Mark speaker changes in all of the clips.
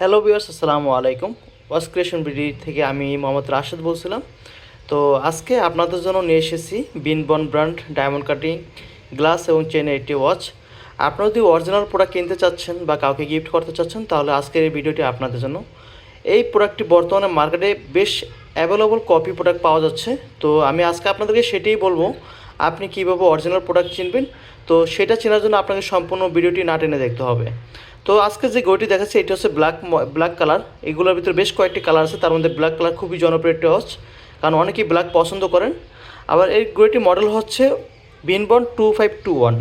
Speaker 1: Hello বিয়ার্স আসসালামু আলাইকুম। ওয়াস creation BD থেকে আমি মোহাম্মদ রাশেদ বলছিলাম। তো আজকে আপনাদের জন্য নিয়ে এসেছি বিনবন ব্র্যান্ড ডায়মন্ড কাটিং গ্লাস এবং চেন এইটি ওয়াচ আপনারা যদি অরিজিনাল প্রোডাক্ট কিনতে চাচ্ছেন বা কাউকে গিফট করতে চাচ্ছেন, তাহলে আজকের এই ভিডিওটি আপনাদের জন্য। এই প্রোডাক্টটি বর্তমানে মার্কেটে বেশ অ্যাভেলেবল কপি প্রোডাক্ট পাওয়া যাচ্ছে। তো আমি আজকে আপনাদেরকে সেটাই বলব, আপনি কীভাবে অরিজিনাল প্রোডাক্ট চিনবেন তো সেটা চেনার জন্য আপনাকে সম্পূর্ণ ভিডিওটি না টেনে দেখতে হবে। তো আজকে যে গড়িটি দেখাচ্ছে, এটি হচ্ছে ব্ল্যাক ব্ল্যাক কালার এগুলোর ভিতরে বেশ কয়েকটি কালার আছে, তার মধ্যে ব্ল্যাক কালার খুবই জনপ্রিয় একটি হচ্ছে কারণ অনেকেই ব্ল্যাক পছন্দ করেন। আবার এই গড়িটি মডেল হচ্ছে বিনবন্ড টু ফাইভ টু ওয়ান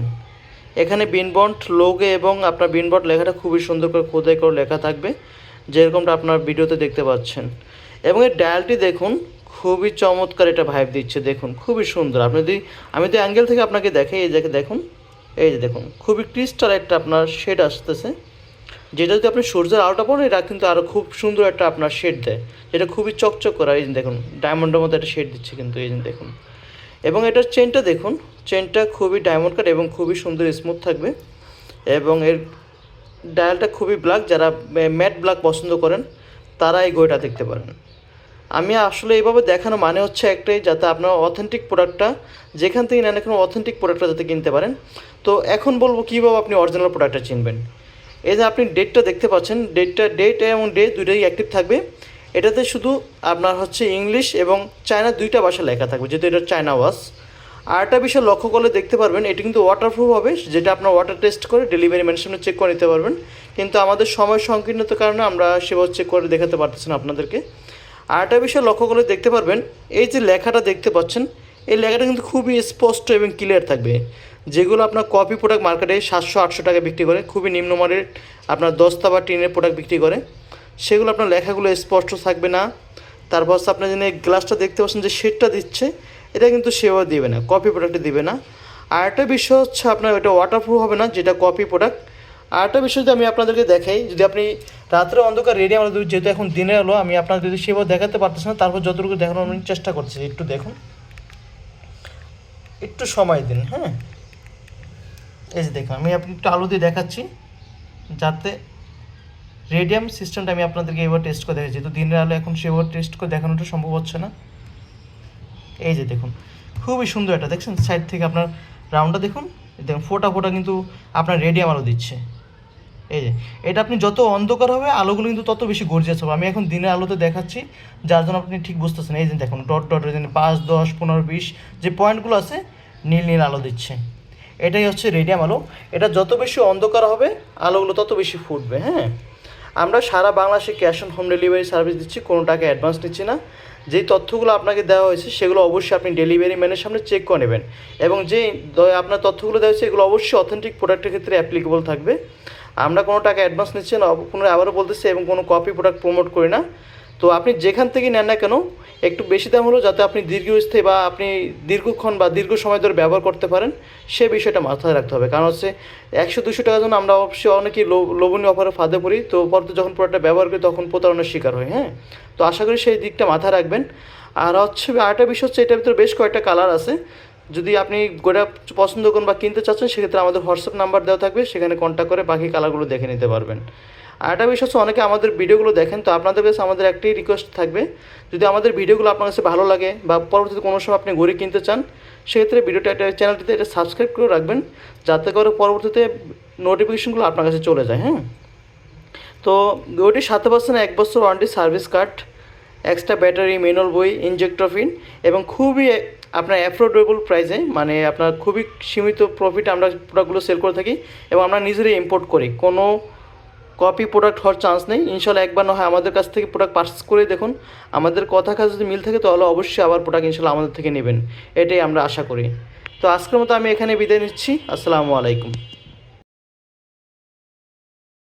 Speaker 1: এখানে বিনবন্ড লোগে এবং আপনার বিনবন্ড লেখাটা খুবই সুন্দর করে খোদাই করে লেখা থাকবে, যেরকমটা আপনার ভিডিওতে দেখতে পাচ্ছেন। এবং এই ডায়ালটি দেখুন, খুবই চমৎকার এটা ভাইব দিচ্ছে, দেখুন, খুবই সুন্দর। আপনি যদি, আমি তো অ্যাঙ্গেল থেকে আপনাকে দেখাই, এই দেখে দেখুন, এই যে দেখুন, খুবই ক্রিস্টাল একটা আপনার শেড আসতেছে। যেটা যদি আপনি সূর্যের আলোটা পড়েন, এটা কিন্তু আরও খুব সুন্দর একটা আপনার শেড দেয়। যেটা খুবই চকচক করা। এই দেখুন ডায়মন্ডের মধ্যে একটা শেড দিচ্ছে কিন্তু এই দেখুন। এবং এটার চেনটা দেখুন চেনটা খুবই ডায়মন্ড কাট এবং খুবই সুন্দর স্মুথ থাকবে। এবং এর ডায়ালটা খুবই ব্ল্যাক যারা ম্যাট ব্ল্যাক পছন্দ করেন, তারা এই গইটা দেখতে পারেন। আমি আসলে এইভাবে দেখানো মানে হচ্ছে একটাই, যাতে আপনার অথেন্টিক প্রোডাক্টটা যেখান থেকে নেন এখন অথেন্টিক প্রোডাক্টটা যাতে কিনতে পারেন। তো এখন বলব কীভাবে আপনি অরিজিনাল প্রোডাক্টটা চিনবেন। এই যে আপনি ডেটটা দেখতে পাচ্ছেন ডেটটা ডেট এবং ডে দুইটাই অ্যাক্টিভ থাকবে। এটাতে শুধু আপনার হচ্ছে ইংলিশ এবং চায়না দুইটা ভাষা লেখা থাকবে, যেহেতু এটা চায়না ওয়াস আর একটা বিষয় লক্ষ্য করলে দেখতে পারবেন, এটি কিন্তু ওয়াটারপ্রুফ হবে, যেটা আপনার ওয়াটার টেস্ট করে ডেলিভারি ম্যানের সামনে চেক করে নিতে পারবেন। কিন্তু আমাদের সময় সংকীর্ণতার কারণে আমরা সেভাবে চেক করে দেখাতে পারতেছি না আপনাদেরকে। আর একটা বিষয় লক্ষ্য করলে দেখতে পারবেন, এই যে লেখাটা দেখতে পাচ্ছেন, এই লেখাটা কিন্তু খুবই স্পষ্ট এবং ক্লিয়ার থাকবে। যেগুলো আপনার কপি প্রোডাক্ট মার্কেটে সাতশো, আটশো টাকা বিক্রি করে, খুবই নিম্নমানের আপনার দস্তা বা টিনের প্রোডাক্ট বিক্রি করে। সেগুলো আপনার লেখাগুলো স্পষ্ট থাকবে না। তারপর হচ্ছে আপনার যিনি গ্লাসটা দেখতে পাচ্ছেন যে শেডটা দিচ্ছে, এটা কিন্তু সেভাবে দিবে না কপি প্রোডাক্টে দিবে না। আর একটা বিষয় হচ্ছে আপনার এটা ওয়াটারপ্রুফ হবে না, যেটা কপি প্রোডাক্ট আর একটা বিষয় যদি আমি আপনাদেরকে দেখাই, যদি আপনি রাত্রে অন্ধকার রেডি আমরা যেহেতু এখন দিনে এলো আমি আপনাদের যদি সেভাবে দেখাতে পারতেছি না, তারপর যতটুকু দেখানোর আমি চেষ্টা করছি একটু দেখুন। একটু সময় দিন হ্যাঁ? এই যে দেখুন, আমি আপনি একটু আলো দিয়ে দেখাচ্ছি, যাতে রেডিয়াম সিস্টেমটা আমি আপনাদেরকে এবার টেস্ট করে দেখাচ্ছি। যেহেতু দিনের আলো এখন সেভাবে টেস্ট করে দেখানোটা সম্ভব হচ্ছে না। এই যে দেখুন, খুবই সুন্দর এটা, দেখছেন? সাইড থেকে আপনার রাউন্ডটা দেখুন দেখুন, ফোটা ফোটা কিন্তু আপনার রেডিয়াম আলো দিচ্ছে। এই যে, এটা আপনি যত অন্ধকার হবে, আলোগুলো কিন্তু তত বেশি গর্জিয়াস হবে। আমি এখন দিনের আলোতে দেখাচ্ছি, যার জন্য আপনি ঠিক বুঝতেছেন। এই যে দেখুন ডট ডট পাঁচ, দশ, পনেরো, বিশ, যে পয়েন্টগুলো আছে, নীল নীল আলো দিচ্ছে। এটাই হচ্ছে রেডিয়াম আলো। এটা যত বেশি অন্ধকার হবে, আলোগুলো তত বেশি ফুটবে হ্যাঁ? আমরা সারা বাংলাদেশে cash on home delivery service দিচ্ছি, কোনো টাকা অ্যাডভান্স নিচ্ছি না। যেই তথ্যগুলো আপনাকে দেওয়া হয়েছে, সেগুলো অবশ্যই আপনি ডেলিভারি ম্যানের সামনে চেক করে নেবেন। এবং যে আপনার তথ্যগুলো দেওয়া হয়েছে, এগুলো অবশ্যই অথেন্টিক প্রোডাক্টের ক্ষেত্রে অ্যাপ্লিকেবল থাকবে। আমরা কোনো টাকা অ্যাডভান্স নিচ্ছি না কোনো আবারও বলতেছি এবং কোনো কপি প্রোডাক্ট প্রমোট করি না। তো আপনি যেখান থেকে নেন না কেন একটু বেশি দাম হলেও যাতে আপনি দীর্ঘস্থায়ী বা আপনি দীর্ঘক্ষণ বা দীর্ঘ সময় ধরে ব্যবহার করতে পারেন, সে বিষয়টা মাথায় রাখতে হবে। কারণ হচ্ছে একশো দুশো টাকার জন্য আমরা অবশ্যই অনেকেই লোভনীয় অফারে ফাঁদে পড়ি। তো পরতে যখন প্রোডাক্টটা ব্যবহার করি তখন প্রতারণার শিকার হয় হ্যাঁ? তো আশা করি সেই দিকটা মাথায় রাখবেন। আর হচ্ছে আরেকটা বিষয় হচ্ছে এটার ভিতরে বেশ কয়েকটা কালার আছে। যদি আপনি গোটা পছন্দ করেন বা কিনতে চাচ্ছেন, সেক্ষেত্রে আমাদের হোয়াটসঅ্যাপ নাম্বার দেওয়া থাকবে। সেখানে কন্ট্যাক্ট করে বাকি কালারগুলো দেখে নিতে পারবেন। আর একটা বিষয় হচ্ছে, অনেকে আমাদের ভিডিওগুলো দেখেন, তো আপনাদের কাছে আমাদের একটাই রিকোয়েস্ট থাকবে। যদি আমাদের ভিডিওগুলো আপনার কাছে ভালো লাগে বা পরবর্তীতে কোনো সময় আপনি ঘড়ি কিনতে চান, সেক্ষেত্রে ভিডিওটা একটা চ্যানেলটিতে এটা সাবস্ক্রাইব করে রাখবেন, যাতে করে পরবর্তীতে নোটিফিকেশনগুলো আপনার কাছে চলে যায় হ্যাঁ? তো ওইটির সাথে পাচ্ছেন এক বছর warranty service card extra battery manual বই ইনজেক্ট্রফিন এবং খুবই আপনার অ্যাফোর্ডেবল প্রাইসে মানে আপনার খুবই সীমিত প্রফিট আমরা প্রোডাক্টগুলো সেল করে থাকি এবং আমরা নিজেরাই ইম্পোর্ট করি। কোনো কপি প্রোডাক্ট হওয়ার চান্স নেই। ইনশাল্লাহ একবার না হয় আমাদের কাছ থেকে প্রোডাক্ট পার্চেস করে দেখুন। আমাদের কথা কাজ যদি মিল থাকে তাহলে অবশ্যই আবার প্রোডাক্ট ইনশাল্লাহ আমাদের থেকে নেবেন। এটাই আমরা আশা করি। তো আজকের মতো আমি এখানে বিদায় নিচ্ছি। আসসালামু আলাইকুম।